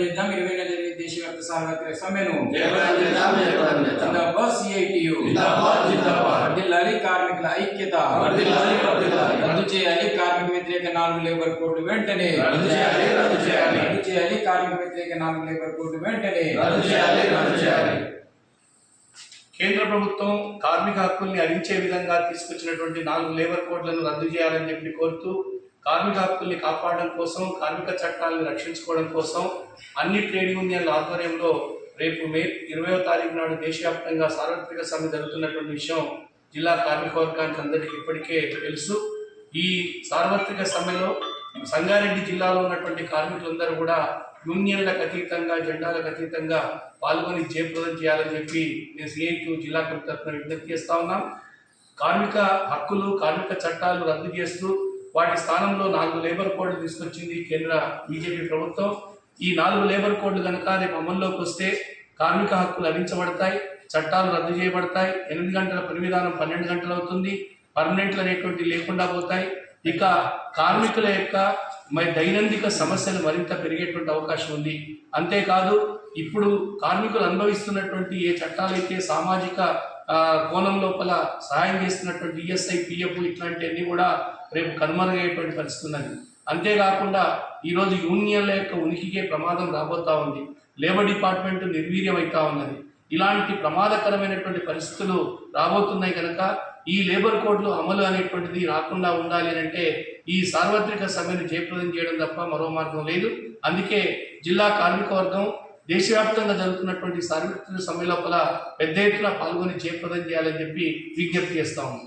చేద్దాం ఇరవై ఎనిమిది దేశవ్యాప్త సార్వత్రిక కార్మికుల ఐక్యత. రద్దు చేయాలి కార్మిక వ్యతిరేక నాలుగు లేబర్ కోడ్లు వెంటనే. రద్దు చేయాలి కార్మిక వ్యతిరేక నాలుగు లేబర్ కోడ్లు వెంటనే. కేంద్ర ప్రభుత్వం కార్మిక హక్కుల్ని అరించే విధంగా తీసుకొచ్చినటువంటి నాలుగు లేబర్ కోడ్లను రద్దు చేయాలని చెప్పి కోరుతూ కార్మిక హక్కుల్ని కాపాడడం కోసం కార్మిక చట్టాలను రక్షించుకోవడం కోసం అన్ని ట్రేడ్ యూనియన్ల ఆధ్వర్యంలో రేపు మే ఇరవయో తారీఖు నాడు దేశవ్యాప్తంగా సార్వత్రిక సమ్మె జరుగుతున్నటువంటి విషయం జిల్లా కార్మిక వర్గానికి అందరికీ ఇప్పటికే తెలుసు. ఈ సార్వత్రిక సమ్మెలో సంగారెడ్డి జిల్లాలో ఉన్నటువంటి కార్మికులందరూ కూడా యూనియన్లకు అతీతంగా జెండాలకు అతీతంగా పాల్గొని జయప్రదం చేయాలని చెప్పి నేను సిఐక్యూ జిల్లా కమిటీ తరఫున విజ్ఞప్తి చేస్తా ఉన్నాం. కార్మిక హక్కులు కార్మిక చట్టాలు రద్దు చేస్తూ వాటి స్థానంలో నాలుగు లేబర్ కోడ్లు తీసుకొచ్చింది కేంద్ర బీజేపీ ప్రభుత్వం. ఈ నాలుగు లేబర్ కోడ్లు కనుక రేపు అమల్లోకి వస్తే కార్మిక హక్కులు లభించబడతాయి చట్టాలు రద్దు చేయబడతాయి. ఎనిమిది గంటల పని విధానం పన్నెండు గంటలు అవుతుంది. పర్మనెంట్లు అనేటువంటి లేకుండా పోతాయి. ఇక కార్మికుల యొక్క మరి దైనందిక సమస్యలు మరింత పెరిగేటువంటి అవకాశం ఉంది. అంతేకాదు ఇప్పుడు కార్మికులు అనుభవిస్తున్నటువంటి ఏ చట్టాలైతే సామాజిక కోణం లోపల సహాయం చేస్తున్నటువంటి ఈఎస్ఐ పిఎఫ్ ఇట్లాంటివన్నీ కూడా రేపు కనుమరుగయ్యేటువంటి పరిస్థితి ఉన్నది. అంతేకాకుండా ఈరోజు యూనియన్ల యొక్క ఉనికికే ప్రమాదం రాబోతా ఉంది. లేబర్ డిపార్ట్మెంట్ నిర్వీర్యం అవుతా ఉన్నది. ఇలాంటి ప్రమాదకరమైనటువంటి పరిస్థితులు రాబోతున్నాయి కనుక ఈ లేబర్ కోడ్లు అమలు అనేటువంటిది రాకుండా ఉండాలి అని అంటే ఈ సార్వత్రిక సమ్మెను జయప్రదం చేయడం తప్ప మరో మార్గం లేదు. అందుకే జిల్లా కార్మిక వర్గం దేశవ్యాప్తంగా జరుగుతున్నటువంటి సార్వత్రిక సమ్మె లోపల పెద్ద ఎత్తున పాల్గొని జయప్రదం చేయాలని చెప్పి విజ్ఞప్తి చేస్తా ఉన్నాం.